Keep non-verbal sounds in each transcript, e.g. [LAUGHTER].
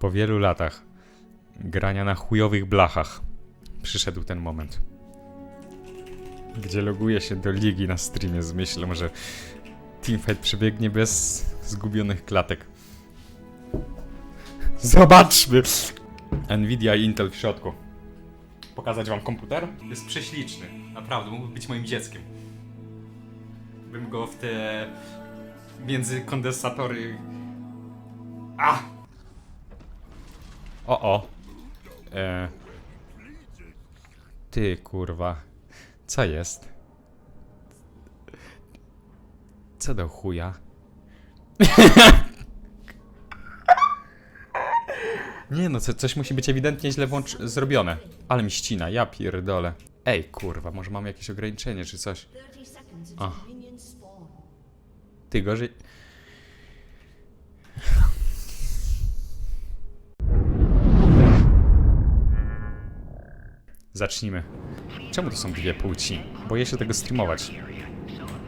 Po wielu latach grania na chujowych blachach przyszedł ten moment. Gdzie loguję się do ligi na streamie z myślą, że teamfight przebiegnie bez zgubionych klatek. Zobaczmy! Nvidia i Intel w środku. Pokazać wam komputer? Jest prześliczny. Naprawdę, mógłby być moim dzieckiem. Bym go w te... między kondensatory... O, o. E... Ty, kurwa. Co jest? Co do chuja? [LAUGHS] Nie no, co, coś musi być ewidentnie źle włącz- zrobione. Ale mi ścina, ja pierdolę. Ej, kurwa, może mam jakieś ograniczenie czy coś? 30 seconds until minions spawn. Ty gorzej... Zacznijmy. Czemu to są dwie płci? Boję się tego streamować.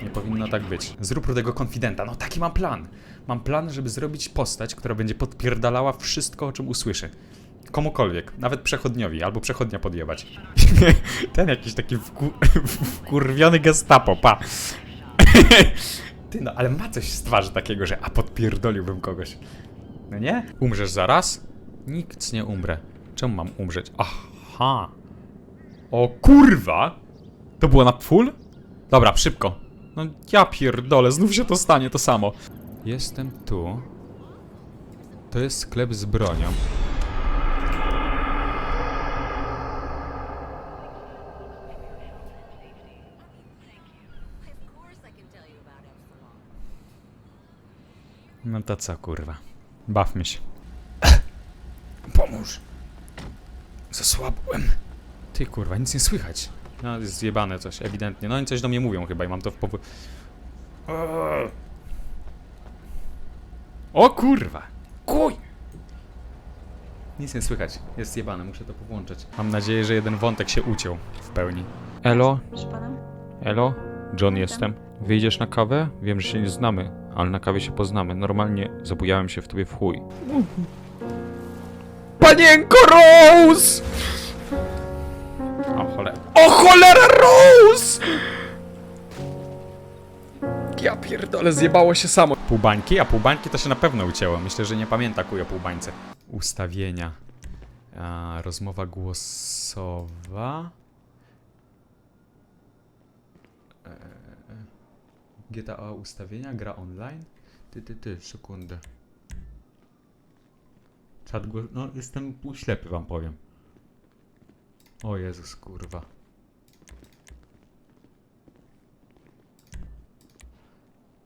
Nie powinno tak być. Zrób rudego konfidenta. No taki mam plan. Mam plan, żeby zrobić postać, która będzie podpierdalała wszystko, o czym usłyszy. Komukolwiek, nawet przechodniowi, albo przechodnia podjebać. [LAUGHS] Ten jakiś taki wku... [LAUGHS] wkurwiony gestapo, pa. [LAUGHS] Ty no, ale ma coś z twarzy takiego, że a podpierdoliłbym kogoś. No nie? Umrzesz zaraz? Nikt nie umrę. Czemu mam umrzeć? Aha. O kurwa! To było na full? Dobra, szybko. No ja pierdolę, znów się to stanie, to samo. Jestem tu. To jest sklep z bronią. No to co, kurwa. Bawmy się. Pomóż. Zasłabłem. Ty, kurwa, nic nie słychać. No, jest zjebane coś, ewidentnie. No, oni coś do mnie mówią chyba i mam to w powo... O kurwa! Kuj! Nic nie słychać. Jest zjebane, muszę to powłączyć. Mam nadzieję, że jeden wątek się uciął w pełni. Elo? Proszę pana? Elo? John jestem. Wyjdziesz na kawę? Wiem, że się nie znamy, ale na kawie się poznamy. Normalnie zabujałem się w tobie w chuj. Panienko Rose! O cholera. O cholera Rose! Ja pierdolę, zjebało się samo. Pół bańki? A pół bańki to się na pewno ucięło. Myślę, że nie pamięta kuj o pół bańce. Ustawienia. A, rozmowa głosowa. GTA ustawienia, gra online. Ty, ty, ty, sekundę. Czat głos... No, jestem półślepy, wam powiem. O Jezus, kurwa.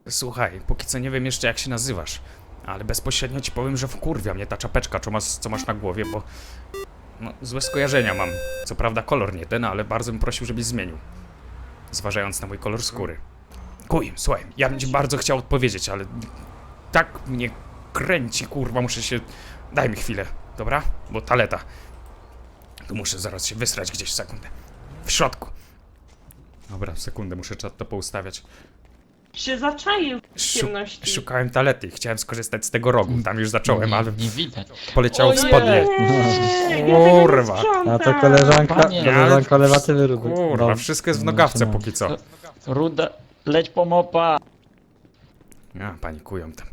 Słuchaj, póki co nie wiem jeszcze jak się nazywasz, ale bezpośrednio ci powiem, że wkurwia mnie ta czapeczka, co masz, co masz na głowie, bo... No, złe skojarzenia mam. Co prawda kolor nie ten, ale bardzo bym prosił, żebyś zmienił. Zważając na mój kolor skóry. Kuj, słuchaj, ja bym ci bardzo chciał odpowiedzieć, ale tak mnie kręci, kurwa, muszę się... Daj mi chwilę, dobra? Bo taleta. Tu muszę zaraz się wysrać gdzieś, sekundę. W środku. Dobra, sekundę, muszę czat to poustawiać. się zaczaił w Szu- ciemności. szukałem talety, chciałem skorzystać z tego rogu, tam już zacząłem, ale Nie widać. poleciał w Ojej, spodnie. ja tego nie Kurwa. sprzątam. A to koleżanka, Panie, koleżanka lewatywy rudy. Kurwa, No, wszystko jest w no, nogawce no. póki co. Ruda, leć po mopa. A, panikują tam.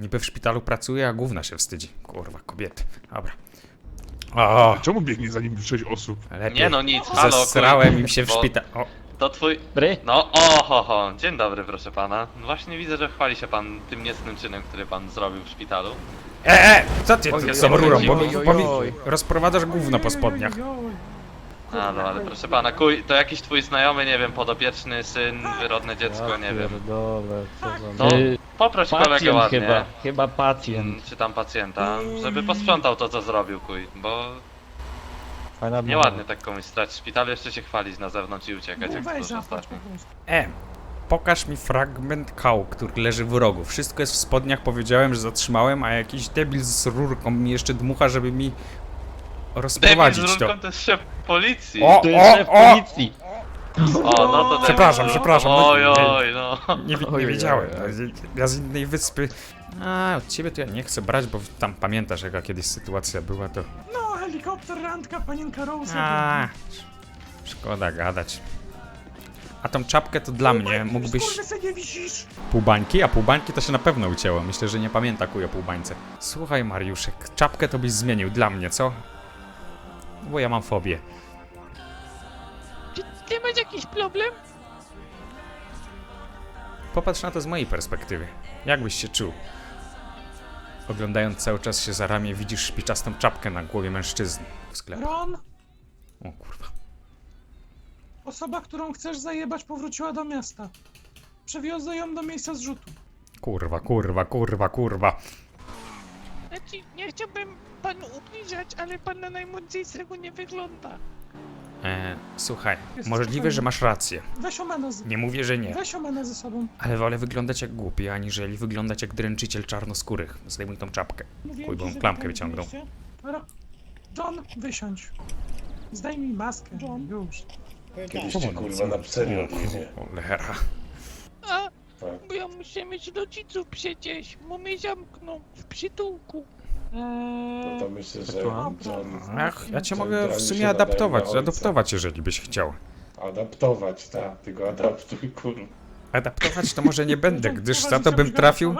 Niby w szpitalu pracuje, a gówna się wstydzi. Kurwa, kobiety. Dobra. O, Czemu biegnie za nim sześć osób? lepiej. Nie no nic, halo, Zesrałem kuj, im się w bo szpitalu. O, To twój... Bry? No, oho, ho. dzień dobry proszę pana. No Właśnie widzę, że chwali się pan tym niecnym czynem, który pan zrobił w szpitalu. E, e, co ty tu z tą rurą? Bo, bo mi rozprowadzasz gówno po spodniach. A no, ale proszę pana, kuj, to jakiś twój znajomy, nie wiem, podopieczny syn, wyrodne dziecko, Ja nie wiem. pierdolę, co za... No, Y, poproś kolegę pacjent ładnie. chyba, chyba pacjent. mm, Czy tam pacjenta, żeby posprzątał to, co zrobił, kuj, bo Fajna nieładnie tak komuś stać w szpitalu, jeszcze się chwalić na zewnątrz i uciekać, jak proszę ostatnio. E, pokaż mi fragment kału, który leży w rogu. Wszystko jest w spodniach, powiedziałem, że zatrzymałem, a jakiś debil z rurką mi jeszcze dmucha, żeby mi Debil z rozprowadzić to. rurką to jest szef policji. O, To jest szef o, o! policji. O, no to Przepraszam, przepraszam, no Oj, oj, no. Nie, wi- nie wiedziałem. Ja z innej wyspy. A, od ciebie to ja nie chcę brać, bo tam pamiętasz, jaka kiedyś sytuacja była, to... No, helikopter, randka, panienka Rose. A, szkoda gadać. A tą czapkę to dla mnie mógłbyś... nie wisisz. Półbańki? A półbańki to się na pewno ucięło. Myślę, że nie pamięta kuj o półbańce. Słuchaj, Mariuszek, czapkę to byś zmienił dla mnie, co? Bo ja mam fobię. Czy ty masz jakiś problem? Popatrz na to z mojej perspektywy. Jak byś się czuł? Oglądając cały czas się za ramię, widzisz szpiczastą czapkę na głowie mężczyzny w sklepie. Ron, O kurwa. osoba, którą chcesz zajebać, powróciła do miasta. Przewiozę ją do miejsca zrzutu. Kurwa, kurwa, kurwa, kurwa. Nie chciałbym panu ubliżać, ale pan na najmądrzejszego nie wygląda. E, słuchaj, Jest możliwe, spokojnie. że masz rację. Weź z... Nie mówię, że nie. Weź ze sobą. Ale wolę wyglądać jak głupi, aniżeli wyglądać jak dręczyciel czarnoskórych. Zdejmuj tą czapkę. Mówiłem Chuj, bo ci, on że klamkę wyciągnął. mieście. Ro- John, wysiądź. Zdejmij maskę. John, już. Kiedyś cię kurwa na serio odjedzie. Cholera. Muszę mieć rodziców przecież, mnie zamkną w przytułku. No Eee, to myślę, że? John Ach, ja cię mogę w sumie adaptować, adoptować, jeżeli byś chciał. adaptować, tak, tylko adaptuj kurwa. Adaptować to może nie będę, gdyż za to bym trafił,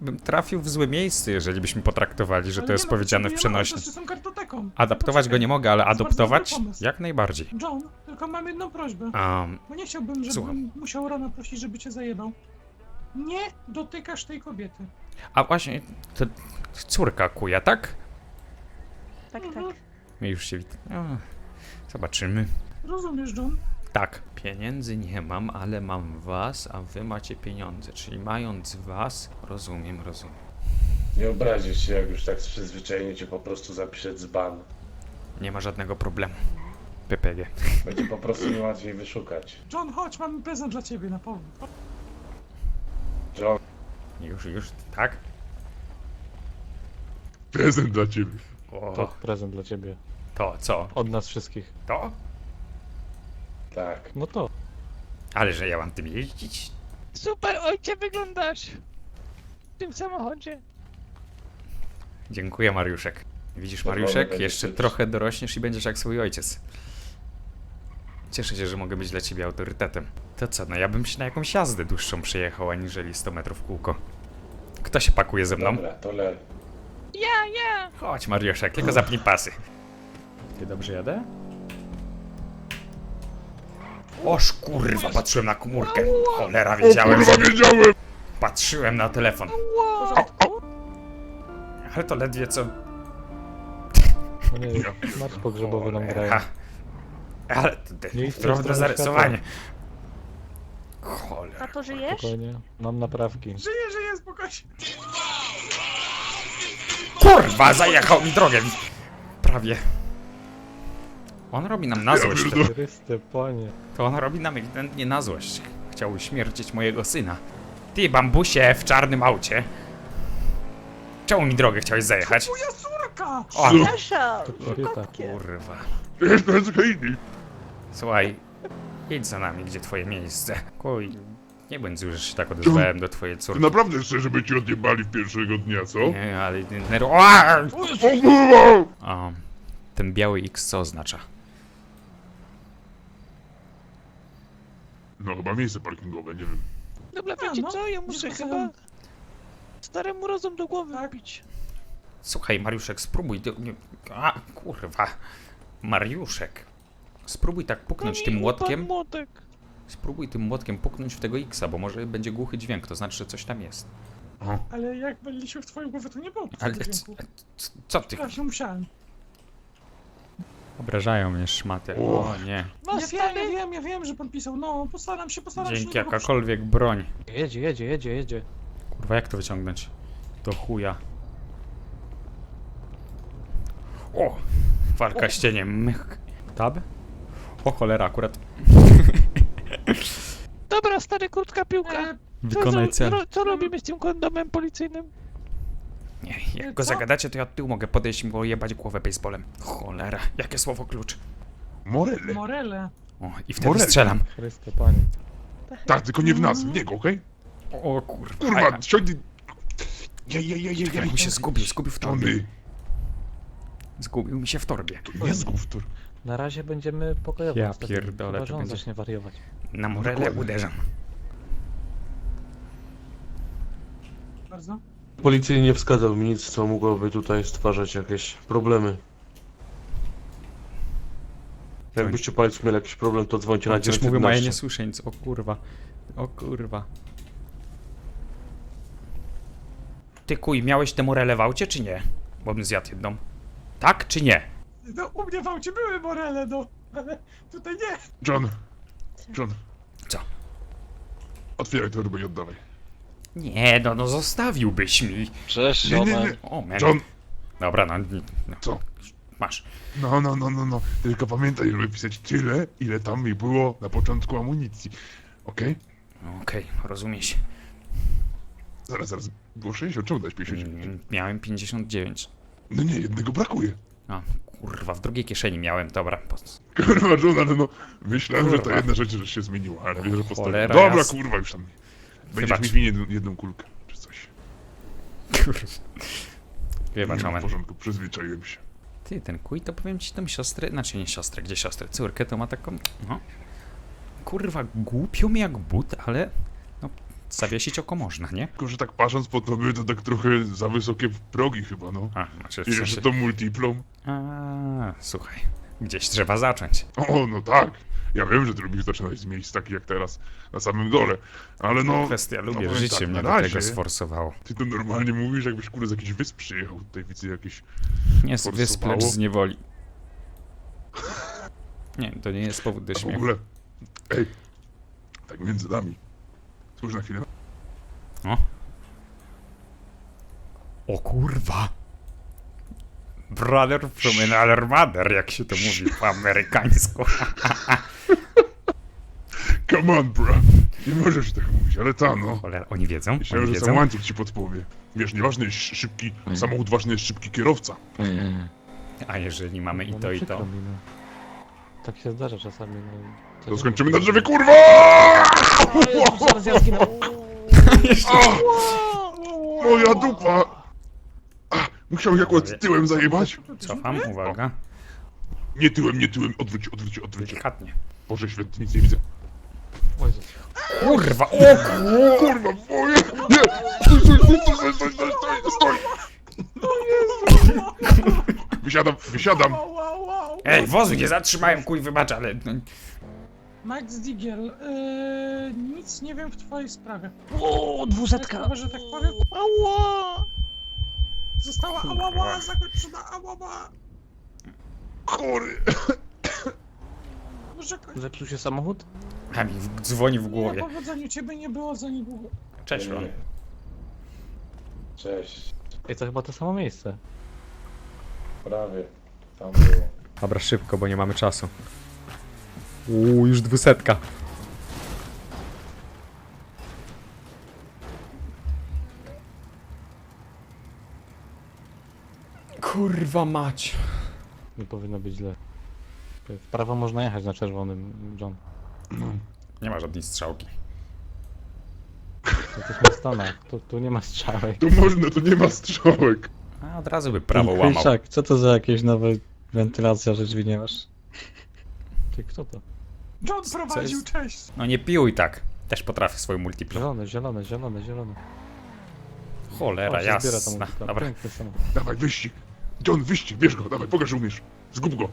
bym trafił w złe miejsce, jeżeli byśmy potraktowali, że Ale to jest no, powiedziane w przenośni. kartoteką. Adaptować go nie mogę, ale bardzo adoptować dobry pomysł. jak najbardziej. John, tylko mam jedną prośbę. Um, Bo nie chciałbym, żebym Słucham. musiał Rona prosić, żeby cię zajebał. Nie dotykasz tej kobiety. a właśnie, to córka kuja, tak? Tak, tak. Mhm. My już się wit... o, Zobaczymy. Rozumiesz, John? Tak, pieniędzy nie mam, ale mam was, a wy macie pieniądze. Czyli mając was, rozumiem, rozumiem. Nie obrazisz się, jak już tak z przyzwyczajenia cię po prostu zapisze dzban. Nie ma żadnego problemu. PPG. Będzie po prostu niełatwiej wyszukać. John, chodź, mamy prezent dla ciebie na powrót. John, Już, już, tak? Prezent dla ciebie. O, To prezent dla ciebie. to co? Od nas wszystkich. To? tak. No to. Ale że ja mam tym jeździć? Super, ojcze, wyglądasz w tym samochodzie. Dziękuję, Mariuszek. Widzisz, Mariuszek, jeszcze trochę dorośniesz i będziesz jak swój ojciec. Cieszę się, że mogę być dla ciebie autorytetem. To co, no ja bym się na jakąś jazdę dłuższą przejechał, aniżeli 100 metrów kółko. Kto się pakuje ze mną? Dobra, to. Ja, ja. Chodź, Mariuszek, tylko zapnij pasy. Ty dobrze jadę? Oż kurwa, patrzyłem na komórkę. Cholera, wiedziałem, że... wiedziałem! Patrzyłem na telefon. Ale to ledwie co... No nie, marsz pogrzebowy nam grają. Ha. Ale to, to Nie tą drobne stronę zarysowanie. Cholera. Tato, żyjesz? Spokojnie. Mam naprawki. Żyje, żyje, spokojnie. Kurwa, zajechał mi drogę. Prawie. On robi nam na złość. To, Chryste, panie. to on robi nam ewidentnie na złość. Chciał uśmiercić mojego syna. Ty, bambusie w czarnym aucie. Czemu mi drogę chciałeś zajechać? Moja córka! O, Przepraszam! Kobieta. kurwa. Jest na. Słuchaj, jedź za nami, gdzie twoje miejsce. Kuj, nie bądź zły, że się tak odezwałem do twojej Ty córki. naprawdę chcesz, żeby ci odjebali pierwszego dnia, co? Nie, ale... Nero... O kurwa! O, ten biały X co oznacza? No chyba miejsce parkingowe, nie wiem. Dobra, wiecie no, co, ja muszę chyba słyszałem. staremu rozum do głowy Tak. wbić. Słuchaj, Mariuszek, spróbuj. ty- nie- A, kurwa. Mariuszek. Spróbuj tak puknąć No tym młotek. Spróbuj tym młotkiem puknąć w tego Xa, bo może będzie głuchy dźwięk, to znaczy, że coś tam jest. Ale jak byliśmy w twoją głowę, to nie było Ale takiego c- dźwięku. c- co ty? Przepraszam, musiałem. Obrażają mnie szmaty. O nie. No Ja wiem, ja wiem, ja wiem, że pan pisał. No, postaram się, postaram się. Dzięki nikogo jakakolwiek broń. Jedzie, jedzie, jedzie, jedzie. Kurwa, jak to wyciągnąć? Do chuja. O! Walka z cieniem. Mych. Tab? O cholera, akurat [LAUGHS] dobra, stary, krótka piłka. E, Co, wykonaj zro- cel. co robimy z tym kondomem policyjnym? Nie, jak go Co? zagadacie, to ja od tyłu mogę podejść i mu jebać głowę baseballem. Cholera, jakie słowo klucz. Morele. Morele. O, i wtedy Morel. strzelam. Chryste, panie. Tak, tylko nie w nas, w niego, okej? O kurwa. Kurwa, siądź... Jej, jej, jej, jej, Jak mi się zgubił, zgubił w torbie. Johnny, Zgubił mi się w torbie. to nie zgub to. Na razie będziemy pokojowo. Ja niestety. pierdolę, Chyba, to że on będzie- zacznie wariować. Na morele uderzam. Bardzo. Policyjny nie wskazał mi nic, co mogłoby tutaj stwarzać jakieś problemy. Jakbyście Państwo mieli jakiś problem, to dzwońcie na Przecież mówią, a ja nie 911. słyszę nic. O kurwa. O kurwa. Ty kuj, miałeś tę morele w aucie, czy nie? Bo bym zjadł jedną. Tak, czy nie? No, u mnie w aucie były morele, no. Ale tutaj nie. John, John. Co? Otwieraj torbę i oddawaj. Nie, no, no zostawiłbyś mi. Cześć, Nie, nie, nie. O, man. John, Dobra, no, no. Co? Masz. no, no, no, no, no. Tylko pamiętaj, żeby pisać tyle, ile tam mi było na początku amunicji. Okej? Okej, rozumie się. Zaraz, zaraz. Było 60, czemu dać 59? Mm, Miałem 59. No nie, jednego brakuje. A, kurwa, w drugiej kieszeni miałem, dobra. Po... Kurwa, ale no... Myślałem, że to Kurwa. jedna rzecz, że się zmieniła, ale wiesz, że postawiłem. Dobra, jasna. kurwa, już tam. Będziesz Wybacz. mi jedną, jedną kulkę, czy coś. Kurwa. Wybacz, Nie, w porządku, przyzwyczaiłem się. Ty, ten kuj, to powiem ci tą siostrę, znaczy nie siostrę, gdzie siostrę, córkę, to ma taką, no, kurwa, głupią jak but, ale, zawiesić oko można, nie? Tylko, że tak patrząc po tobie, to tak trochę za wysokie progi chyba, no. A, znaczy w I jeszcze sensie, to multiplom. a, słuchaj, gdzieś trzeba zacząć. O, no tak. Ja wiem, że ty lubisz zaczynać z miejsc takich jak teraz, na samym dole. Ale no... Kwestia, lubię, powiem życie tak, mnie na do razie. tego sforsowało. Ty to normalnie mówisz, jakbyś kurde z jakichś wysp przyjechał. Tutaj widzę jakieś... Nie z wysp, Forsowało? lecz z niewoli. Nie, to nie jest powód do A w śmiechu. ogóle... Ej, tak między nami. Spójrz na chwilę. O. O kurwa. Brother from another mother, jak się to mówi po amerykańsku. [LAUGHS] Come on, bro. Nie możesz tak mówić, ale ta no. Cholera, oni wiedzą? Myślałem, Oni że sam wiedzą? łańcuch ci podpowie. Wiesz, nieważny jest szybki samochód, ważny jest szybki kierowca. A jeżeli mamy i No, to, no, i przykro to. mi, no. Tak się zdarza czasami, no. To skończymy na drzewie, kurwa! Zaraz ja zginę. A! Moja dupa! Musiał akurat tyłem zajebać? Cofam, uwaga. Nie tyłem, nie tyłem, odwróć, odwróć, odwróć. Delikatnie. Boże święty, nic nie widzę. O. Kurwa, o Kurwa, moje! Nie! Stój, stój, stój, stój, stój, stój, stój, stój! Wysiadam, wysiadam! Ej, wozu nie zatrzymałem, kuj, wybacz, ale... no, Max Digiel, yy, nic nie wiem w twojej sprawie. O, dwusetka. Chyba, że tak powiem. Ała! Została ałała zakończona, ałała. Chory! [COUGHS] Poczekaj. Zepsuł się samochód? A mi w- dzwoni w Nie, głowie. powodzeniu ciebie nie było za niedługo. Cześć, Ron. Cześć. Ej, to chyba to samo miejsce. Prawie. Tam było. Dobra, szybko, bo nie mamy czasu. Uuu, już dwusetka. Kurwa mać. Nie powinno być źle. W prawo można jechać na czerwonym, John. Nie ma żadnej strzałki. Jesteśmy w Stanach, tu, tu nie ma strzałek. Tu można, tu nie ma strzałek. A od razu by prawo łamał. Krysiak, co to za jakieś nowe wentylacja, że drzwi nie masz? Ty, kto to? John prowadził, jest? cześć. No nie piłuj tak. Też potrafię swoje multiple. Zielone, zielone, zielone, zielone. Cholera, się zbiera jasna. Dobra. Piękny samochód. Dawaj, wyścig. John, wyścig, bierz go, dawaj, pokaż, że umiesz. Zgub go.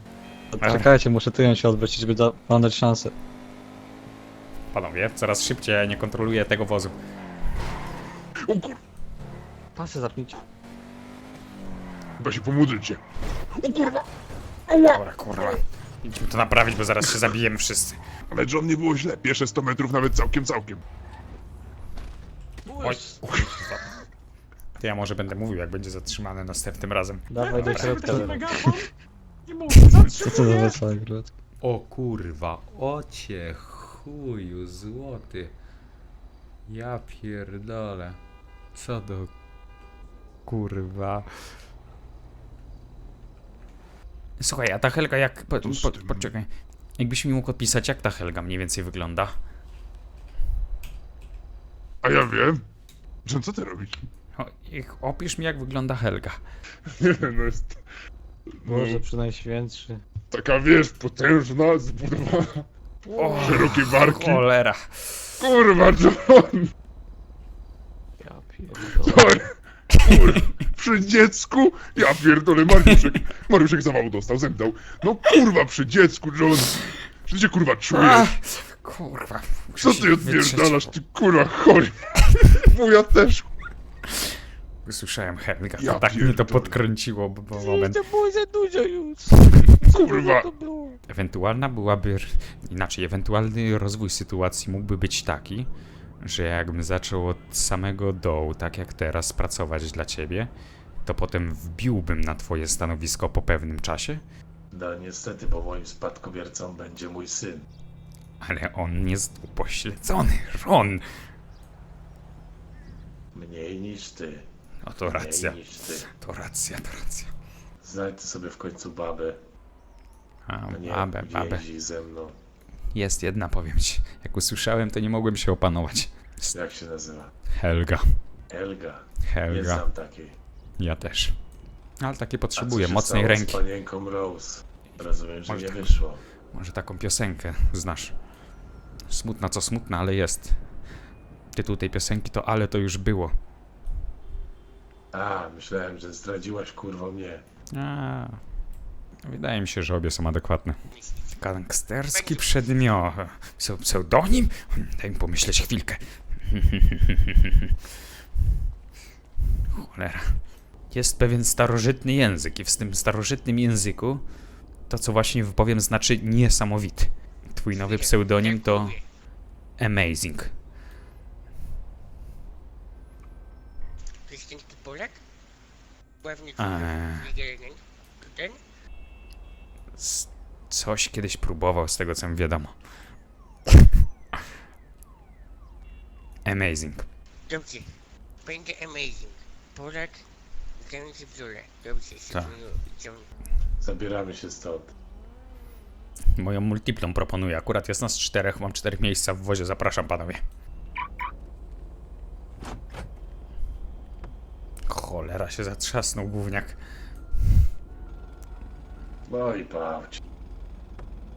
Czekajcie, muszę tyłem się odwrócić, żeby da- wam dać szansę. Panowie, coraz szybciej ja nie kontroluję tego wozu. O kur... Pasy zapnijcie. Chyba się pomódlcie. O kurwa! Dobra, kurwa. Idźmy to naprawić, bo zaraz się zabijemy wszyscy. Ale John nie było źle, pierwsze 100 metrów nawet całkiem, całkiem. Oj. To ja może będę mówił, jak będzie zatrzymane następnym razem. Dawaj do środka. Megafon. I Co to za zatrzymuję. O kurwa, ocie chuju złoty. Ja pierdolę. Co do kurwa. Słuchaj, a ta Helga jak... Po, po, poczekaj. Jakbyś mi mógł odpisać, jak ta Helga mniej więcej wygląda? A ja wiem. John, co ty robisz? O, ich- opisz mi, jak wygląda Helga. [LAUGHS] Nie wiem, no jest... No, Może przynajświętszy. taka, wiesz, potężna, zbudowana, O, szerokie barki. cholera. Kurwa, John! Ja pierdolę. Kur... Przy dziecku? Ja pierdolę, Mariuszek. Mariuszek zawału dostał, zemdał. No kurwa, przy dziecku, John. Czy ty się kurwa A, czujesz? kurwa. muszę Co się ty wytrzeć. odpierdalasz, ty kurwa chory? Wuja też. Słyszałem Helga, Ja tak mnie to pierdolę. podkręciło, bo, bo moment. To było za dużo już. Kurwa. To było. Ewentualna byłaby, inaczej, ewentualny rozwój sytuacji mógłby być taki, że jakbym zaczął od samego dołu, tak jak teraz, pracować dla ciebie, to potem wbiłbym na twoje stanowisko po pewnym czasie, No niestety, bo moim spadkobiercą będzie mój syn. ale on jest upośledzony, Ron. Mniej niż ty. No to racja, Mniej niż ty. to racja, to racja. Znajdź sobie w końcu babę. A, nie babę, babę. ze mną. Jest jedna, powiem ci. Jak usłyszałem, to nie mogłem się opanować. Jak się nazywa? Helga, Elga. Nie Helga. znam takiej. Ja też. Ale takie potrzebuję, mocnej ręki. z panienką Rose? Rozumiem, że Może nie tak. wyszło. Może taką piosenkę znasz. Smutna co smutna, ale jest. Tytuł tej piosenki to Ale to już było. A, myślałem, że zdradziłaś kurwo mnie. A, wydaje mi się, że obie są adekwatne. Gangsterski przedmiot. Pseu- Pseudonim? Daj mi pomyśleć chwilkę. [LAUGHS] Cholera. Jest pewien starożytny język i w tym starożytnym języku to, co właśnie wypowiem, znaczy niesamowity. Twój nowy pseudonim to Amazing. Ten Polak? Eee, jeden. Coś kiedyś próbował, z tego co mi wiadomo. Amazing. Dobrze. Będzie amazing. Polak, granicy bzdurę. Dobrze, Tak. się Zabieramy się stąd. Moją multiplą proponuję. Akurat jest nas czterech, mam cztery miejsca w wozie. Zapraszam panowie. Cholera się zatrzasnął gówniak. Oj, babci.